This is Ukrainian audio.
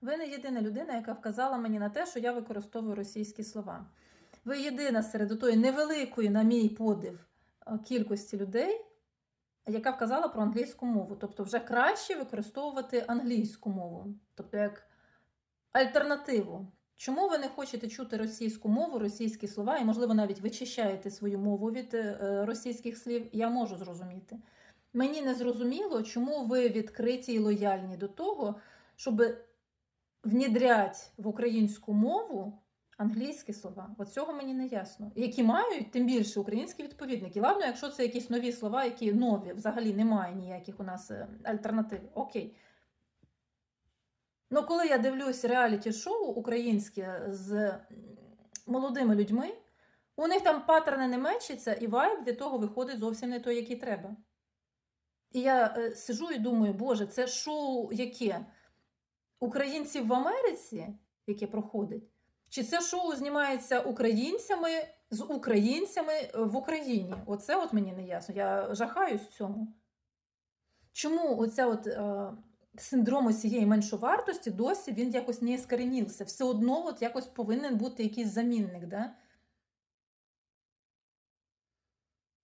Ви не єдина людина, яка вказала мені на те, що я використовую російські слова. Ви єдина серед тої невеликої, на мій подив, е, кількості людей, яка вказала про англійську мову. Тобто, вже краще використовувати англійську мову, тобто як альтернативу. Чому ви не хочете чути російську мову, російські слова, і, можливо, навіть вичищаєте свою мову від е, російських слів, я можу зрозуміти. Мені не зрозуміло, чому ви відкриті і лояльні до того, щоб внідрять в українську мову англійські слова. От цього мені не ясно. Які мають, тим більше українські відповідники. Ладно, якщо це якісь нові слова, які нові, взагалі немає ніяких у нас е, альтернатив. Окей. Ну, коли я дивлюсь реаліті-шоу українське з молодими людьми, у них там паттерни не мечаться, і вайб від того виходить зовсім не той, який треба. І я е, сижу і думаю, Боже, це шоу яке? Українців в Америці, яке проходить? Чи це шоу знімається українцями з українцями е, в Україні? Оце от мені не ясно. Я жахаюсь цьому. Чому оця от, е, синдром цієї меншовартості досі він якось не скоренівся? Все одно от якось повинен бути якийсь замінник. Да?